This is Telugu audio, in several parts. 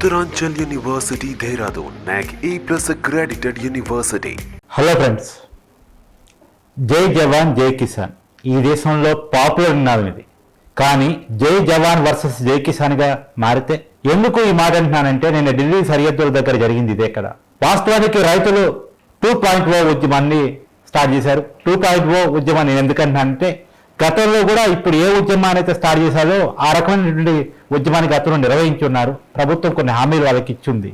Uttaranchal university Dehradun NAAC A plus accredited university hello friends జై జవాన్ జై కిసాన్ ఈ దేశంలో పాపులర్ నినాదం ఇది కానీ జై జవాన్ వర్సెస్ జై కిసాన్గా మారితే ఎందుకు ఈ మాట అంటున్నానంటే నేను ఢిల్లీ సరిహద్దుల దగ్గర జరిగింది ఇదే కదా. వాస్తవానికి రైతులు టూ పాయింట్ ఓ ఉద్యమాన్ని స్టార్ట్ చేశారు. టూ పాయింట్ ఓ ఉద్యమాన్ని ఎందుకంటున్నానంటే గతంలో కూడా ఇప్పుడు ఏ ఉద్యమాన్ని అయితే స్టార్ట్ చేశారో ఆ రకమైనటువంటి ఉద్యమాన్ని గతంలో నిర్వహించి ఉన్నారు ప్రభుత్వం కొన్ని హామీలు వాళ్ళకి ఇచ్చింది.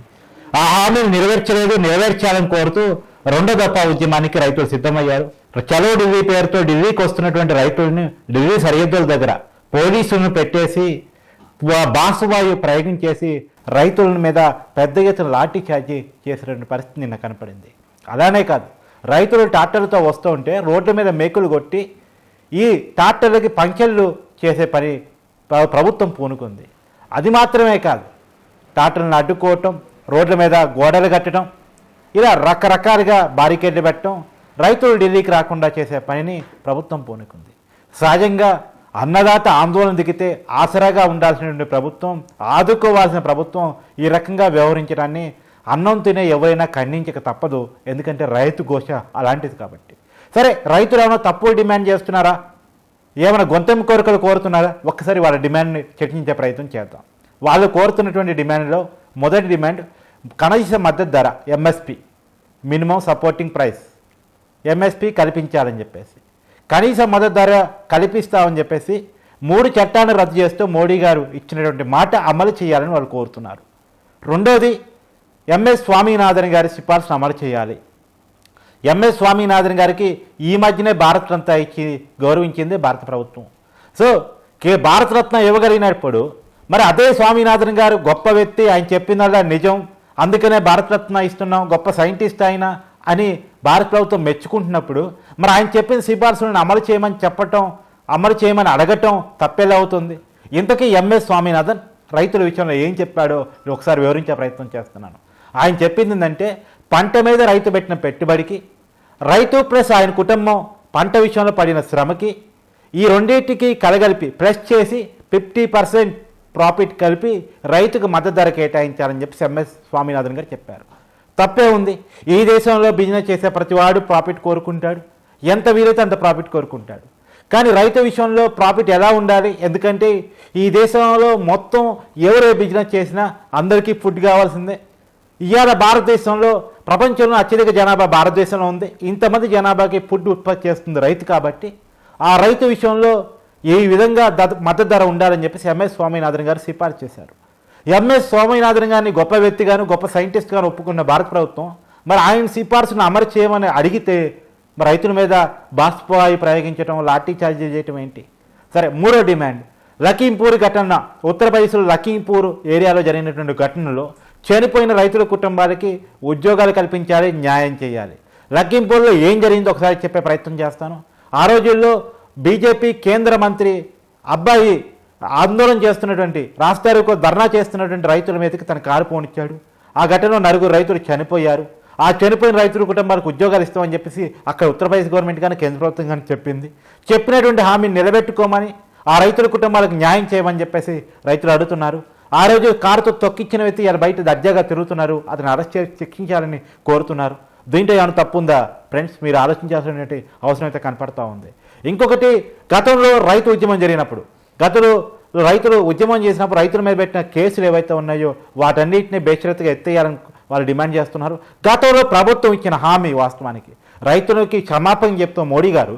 ఆ హామీలు నెరవేర్చలేదు నెరవేర్చాలని కోరుతూ రెండో దఫా ఉద్యమానికి రైతులు సిద్ధమయ్యారు. చలో ఢిల్లీ పేరుతో ఢిల్లీకి వస్తున్నటువంటి రైతులను ఢిల్లీ సరిహద్దుల దగ్గర పోలీసులను పెట్టేసి వా- బాసువాయు ప్రయోగం చేసి రైతుల మీద పెద్ద ఎత్తున లాఠీ చార్జీ చేసినటువంటి పరిస్థితి నిన్న కనపడింది. అలానే కాదు రైతులు ట్రాక్టర్లతో వస్తూ ఉంటే రోడ్ల మీద మేకులు కొట్టి ఈ ట్రాక్టర్లకి పంకెళ్ళు చేసే పని ప్రభుత్వం పూనుకుంది. అది మాత్రమే కాదు ట్రాక్టర్లను అడ్డుకోవటం రోడ్ల మీద గోడలు కట్టడం ఇలా రకరకాలుగా బారికేడ్లు పెట్టడం రైతులు ఢిల్లీకి రాకుండా చేసే పనిని ప్రభుత్వం పూనుకుంది. సహజంగా అన్నదాత ఆందోళన దిగితే ఆసరాగా ఉండాల్సినటువంటి ప్రభుత్వం ఆదుకోవాల్సిన ప్రభుత్వం ఈ రకంగా వ్యవహరించడాన్ని అన్నం తినే ఎవరైనా ఖండించక తప్పదు ఎందుకంటే రైతు ఘోష అలాంటిది కాబట్టి. సరే రైతులు ఏమైనా తప్పులు డిమాండ్ చేస్తున్నారా? ఏమైనా గొంతెం కోరికలు కోరుతున్నారా? ఒక్కసారి వాళ్ళ డిమాండ్ని చర్చించే ప్రయత్నం చేద్దాం. వాళ్ళు కోరుతున్నటువంటి డిమాండ్లో మొదటి డిమాండ్ కనీస మద్దతు ధర MSP minimum supporting price. MSP కల్పించాలని చెప్పేసి కనీస మద్దతు ధర కల్పిస్తామని చెప్పేసి మూడు చట్టాలను రద్దు చేస్తూ మోడీ గారు ఇచ్చినటువంటి మాట అమలు చేయాలని వాళ్ళు కోరుతున్నారు. రెండోది ఎంఎస్ స్వామినాథన్ గారి సిఫార్సును అమలు చేయాలి. ఎంఎస్ స్వామినాథన్ గారికి ఈ మధ్యనే భారతరత్న ఇచ్చి గౌరవించింది భారత ప్రభుత్వం. సో కే భారతరత్న ఇవ్వగలిగినప్పుడు మరి అదే స్వామినాథన్ గారు గొప్ప వ్యక్తి ఆయన చెప్పిందల్లా నిజం. అందుకనే భారతరత్న ఇస్తున్నాం గొప్ప సైంటిస్ట్ ఆయన అని భారత ప్రభుత్వం మెచ్చుకుంటున్నప్పుడు మరి ఆయన చెప్పిన సిఫార్సులను అమలు చేయమని చెప్పటం అమలు చేయమని అడగటం తప్పేలా అవుతుంది. ఇంతకీ ఎంఎస్ స్వామినాథన్ రైతుల విషయంలో ఏం చెప్పాడో ఒకసారి వివరించే ప్రయత్నం చేస్తున్నాను. ఆయన చెప్పింది ఏంటంటే పంట మీద రైతు పెట్టిన పెట్టుబడికి రైతు ప్లస్ ఆయన కుటుంబం పంట విషయంలో పడిన శ్రమకి ఈ రెండింటికి కలగలిపి ప్లస్ చేసి ఫిఫ్టీ పర్సెంట్ ప్రాఫిట్ కలిపి రైతుకు మద్దతు ధర కేటాయించాలని చెప్పి ఎంఎస్ స్వామినాథన్ గారు చెప్పారు. తప్పే ఉంది. ఈ దేశంలో బిజినెస్ చేసే ప్రతివాడు ప్రాఫిట్ కోరుకుంటాడు. ఎంత వీలైతే అంత ప్రాఫిట్ కోరుకుంటాడు. కానీ రైతు విషయంలో ప్రాఫిట్ ఎలా ఉండాలి? ఎందుకంటే ఈ దేశంలో మొత్తం ఎవరే బిజినెస్ చేసినా అందరికీ ఫుడ్ కావాల్సిందే. ఇవాళ భారతదేశంలో ప్రపంచంలో అత్యధిక జనాభా భారతదేశంలో ఉంది. ఇంతమంది జనాభాకి ఫుడ్ ఉత్పత్తి చేస్తుంది రైతు కాబట్టి ఆ రైతు విషయంలో ఏ విధంగా ద- మద్దతు ధర ఉండాలని చెప్పేసి ఎంఎస్ స్వామినాథన్ గారు సిఫార్సు చేశారు. ఎంఎస్ స్వామినాథన్ గారిని గొప్ప వ్యక్తిగాను గొప్ప సైంటిస్ట్ గాను ఒప్పుకున్న భారత ప్రభుత్వం మరి ఆయన సిఫార్సును అమలు చేయమని అడిగితే మరి రైతుల మీద బాష్పవాయు ప్రయోగించడం లాఠీ చార్జీ చేయటం ఏంటి? సరే మూడో డిమాండ్. లఖీంపూర్ ఘటన. ఉత్తరప్రదేశ్లో లఖీంపూర్ ఏరియాలో జరిగినటువంటి ఘటనలో చనిపోయిన రైతుల కుటుంబాలకి ఉద్యోగాలు కల్పించాలి న్యాయం చేయాలి. లఖీంపూర్లో ఏం జరిగిందో ఒకసారి చెప్పే ప్రయత్నం చేస్తాను. ఆ రోజుల్లో బీజేపీ కేంద్ర మంత్రి అబ్బాయి ఆందోళన చేస్తున్నటువంటి రాష్ట్రాలకు ధర్నా చేస్తున్నటువంటి రైతుల మీదకి తన కారు పోనిచ్చాడు. ఆ ఘటనలో నలుగురు రైతులు చనిపోయారు. ఆ చనిపోయిన రైతుల కుటుంబాలకు ఉద్యోగాలు ఇస్తామని చెప్పేసి అక్కడ ఉత్తరప్రదేశ్ గవర్నమెంట్ కానీ కేంద్ర ప్రభుత్వం కానీ చెప్పింది. చెప్పినటువంటి హామీని నిలబెట్టుకోమని ఆ రైతుల కుటుంబాలకు న్యాయం చేయమని చెప్పేసి రైతులు అడుగుతున్నారు. ఆ రోజు కారుతో తొక్కిచ్చిన వ్యక్తి ఇలా బయట దర్జాగా తిరుగుతున్నారు. అతను అరెస్ట్ చేసి శిక్షించాలని కోరుతున్నారు. దీంట్లో ఏమైనా తప్పు ఉందా? ఫ్రెండ్స్ మీరు ఆలోచించాల్సినటువంటి అవసరం అయితే కనపడతా ఉంది. ఇంకొకటి గతంలో రైతు ఉద్యమం జరిగినప్పుడు గతంలో రైతులు ఉద్యమం చేసినప్పుడు రైతుల మీద పెట్టిన కేసులు ఏవైతే ఉన్నాయో వాటన్నిటిని బేషరతుగా ఎత్తేయాలని వాళ్ళు డిమాండ్ చేస్తున్నారు. గతంలో ప్రభుత్వం ఇచ్చిన హామీ వాస్తవానికి రైతులకి క్షమాపణ చెప్తూ మోడీ గారు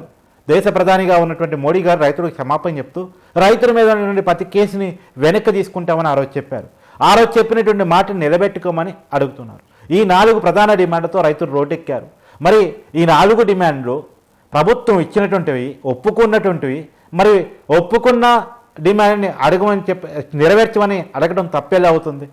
దేశ ప్రధానిగా ఉన్నటువంటి మోడీ గారు రైతులకు క్షమాపణ చెప్తూ రైతుల మీద ఉన్నటువంటి ప్రతి కేసుని వెనక్కి తీసుకుంటామని ఆ రోజు చెప్పారు. ఆ రోజు చెప్పినటువంటి మాటను నిలబెట్టుకోమని అడుగుతున్నారు. ఈ నాలుగు ప్రధాన డిమాండ్లతో రైతులు రోడ్డెక్కారు. మరి ఈ నాలుగు డిమాండ్లు ప్రభుత్వం ఇచ్చినటువంటివి ఒప్పుకున్నటువంటివి మరి ఒప్పుకున్న డిమాండ్ని అడగమని చెప్పి నెరవేర్చమని అడగడం తప్పేలా అవుతుంది?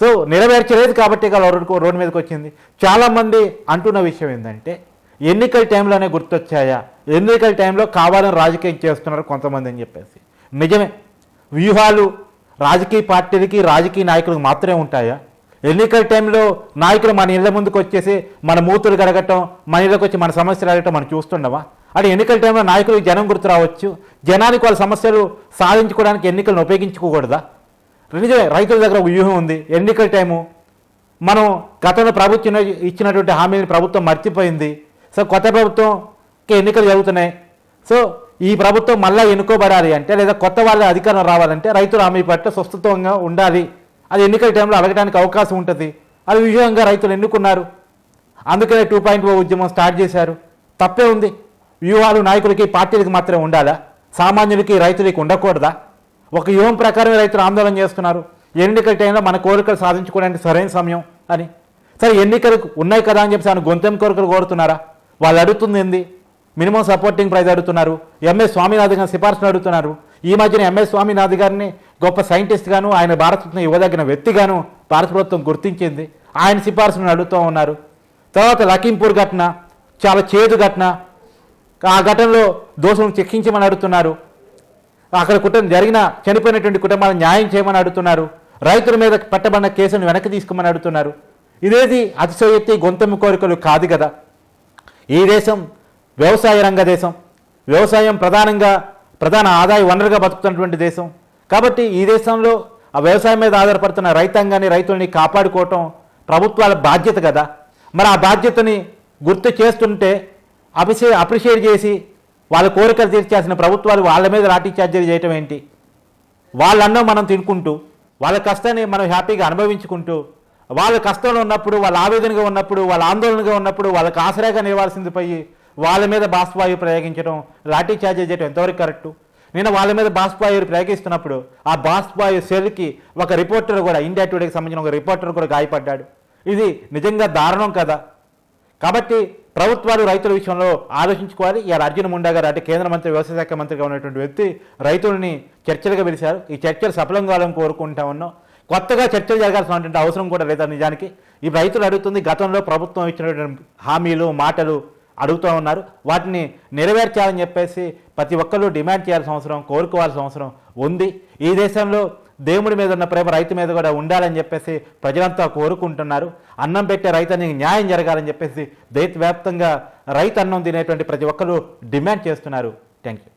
సో నెరవేర్చలేదు కాబట్టి ఇక రోడ్డు రోడ్డు మీదకి వచ్చింది. చాలామంది అంటున్న విషయం ఏంటంటే ఎన్నికల టైంలోనే గుర్తొచ్చాయా? ఎన్నికల టైంలో కావాలని రాజకీయం చేస్తున్నారు కొంతమంది అని చెప్పేసి. నిజమే. వ్యూహాలు రాజకీయ పార్టీలకి రాజకీయ నాయకులకు మాత్రమే ఉంటాయా? ఎన్నికల టైంలో నాయకులు మన ఇళ్ళ ముందుకు వచ్చేసి మన మూతులు గడగటం మన ఇళ్ళకి వచ్చి మన సమస్యలు అడగటం మనం చూస్తుండవా? అంటే ఎన్నికల టైంలో నాయకులకు జనం గుర్తు రావచ్చు. జనానికి వాళ్ళ సమస్యలు సాధించుకోవడానికి ఎన్నికలను ఉపయోగించుకోకూడదా? నిజమే రైతుల దగ్గర ఒక వ్యూహం ఉంది. ఎన్నికల టైము మనం గతంలో ప్రభుత్వం ఇచ్చినటువంటి హామీని ప్రభుత్వం మర్చిపోయింది. సో కొత్త ప్రభుత్వంకి ఎన్నికలు జరుగుతున్నాయి. సో ఈ ప్రభుత్వం మళ్ళీ ఎన్నుకోబడాలి అంటే లేదా కొత్త వాళ్ళ అధికారం రావాలంటే రైతుల హామీ పట్ల స్వస్థతంగా ఉండాలి. అది ఎన్నికల టైంలో అడగడానికి అవకాశం ఉంటుంది. అది విజయంగా రైతులు ఎన్నుకున్నారు. అందుకనే టూ పాయింట్ ఓ ఉద్యమం స్టార్ట్ చేశారు. తప్పే ఉంది. వ్యూహాలు నాయకులకి పార్టీలకు మాత్రమే ఉండాలా? సామాన్యులకి రైతులకి ఉండకూడదా? ఒక వ్యూహం ప్రకారం రైతులు ఆందోళన చేస్తున్నారు. ఎన్నికల టైంలో మన కోరికలు సాధించుకోవడానికి సరైన సమయం అని. సరే ఎన్నికలు ఉన్నాయి కదా అని చెప్పి ఆయన గొంతెం కోరికలు కోరుతున్నారా వాళ్ళు అడుగుతుంది ఏంది? మినిమం సపోర్టింగ్ ప్రైజ్ అడుగుతున్నారు. ఎంఎస్ స్వామినాథన్ గారి సిఫార్సులు అడుగుతున్నారు. ఈ మధ్యన ఎంఎస్ స్వామినాథ్ గారిని గొప్ప సైంటిస్ట్ గాను ఆయన భారతరత్న ఇవ్వదగిన వ్యక్తిగాను భారత ప్రభుత్వం గుర్తించింది. ఆయన సిఫార్సులను అడుగుతూ ఉన్నారు. తర్వాత లఖీంపూర్ ఘటన చాలా చేదు ఘటన. ఆ ఘటనలో దోషం చెక్కించమని అడుగుతున్నారు. అక్కడ కుటుంబం జరిగిన చనిపోయినటువంటి కుటుంబాలను న్యాయం చేయమని అడుగుతున్నారు. రైతుల మీద పెట్టబడిన కేసును వెనక్కి తీసుకోమని అడుగుతున్నారు. ఇదేది అతిశయోక్తి గొంతెమ్మ కోరికలు కాదు కదా. ఈ దేశం వ్యవసాయ రంగ దేశం. వ్యవసాయం ప్రధానంగా ప్రధాన ఆదాయ వనరుగా బతుకుతున్నటువంటి దేశం. కాబట్టి ఈ దేశంలో ఆ వ్యవసాయం మీద ఆధారపడుతున్న రైతాంగాన్ని రైతుల్ని కాపాడుకోవటం ప్రభుత్వాల బాధ్యత కదా. మరి ఆ బాధ్యతని గుర్తు చేస్తుంటే అప్రిషే అప్రిషియేట్ చేసి వాళ్ళ కోరికలు తీర్చాల్సిన ప్రభుత్వాలు వాళ్ళ మీద లాఠీ చార్జీలు చేయటం ఏంటి? వాళ్ళన్నో మనం తినుకుంటూ వాళ్ళ కష్టాన్ని మనం హ్యాపీగా అనుభవించుకుంటూ వాళ్ళ కష్టంలో ఉన్నప్పుడు వాళ్ళ ఆవేదనగా ఉన్నప్పుడు వాళ్ళ ఆందోళనగా ఉన్నప్పుడు వాళ్ళకి ఆశ్రయగా నిలవాల్సింది పోయి వాళ్ళ మీద బాష్పాయు ప్రయోగించడం లాఠీ చార్జీ చేయడం ఎంతవరకు కరెక్టు? నేను వాళ్ళ మీద బాష్పాయు ప్రయోగిస్తున్నప్పుడు ఆ బాష్పాయు సెల్కి ఒక రిపోర్టర్ కూడా ఇండియా టుడేకి సంబంధించిన ఒక రిపోర్టర్ కూడా గాయపడ్డాడు. ఇది నిజంగా దారుణం కదా. కాబట్టి ప్రభుత్వాలు రైతుల విషయంలో ఆలోచించుకోవాలి. ఈ అర్జున్ ముండా గారు అంటే కేంద్ర మంత్రి వ్యవసాయ శాఖ మంత్రిగా ఉన్నటువంటి వ్యక్తి రైతుల్ని చర్చలుగా పిలిచారు. ఈ చర్చలు సఫలం కావాలని కోరుకుంటా ఉన్నాం. కొత్తగా చర్చలు జరగాల్సినటువంటి అవసరం కూడా లేదా నిజానికి? ఈ రైతులు అడుగుతుంది గతంలో ప్రభుత్వం ఇచ్చినటువంటి హామీలు మాటలు అడుగుతూ ఉన్నారు. వాటిని నెరవేర్చాలని చెప్పేసి ప్రతి ఒక్కరూ డిమాండ్ చేయాల్సిన అవసరం కోరుకోవాల్సిన అవసరం ఉంది. ఈ దేశంలో దేవుడి మీద ఉన్న ప్రేమ రైతు మీద కూడా ఉండాలని చెప్పేసి ప్రజలంతా కోరుకుంటున్నారు. అన్నం పెట్టే రైతానికి న్యాయం జరగాలని చెప్పేసి దేశవ్యాప్తంగా రైతు అన్నం తినేటువంటి ప్రతి ఒక్కరూ డిమాండ్ చేస్తున్నారు. Thank you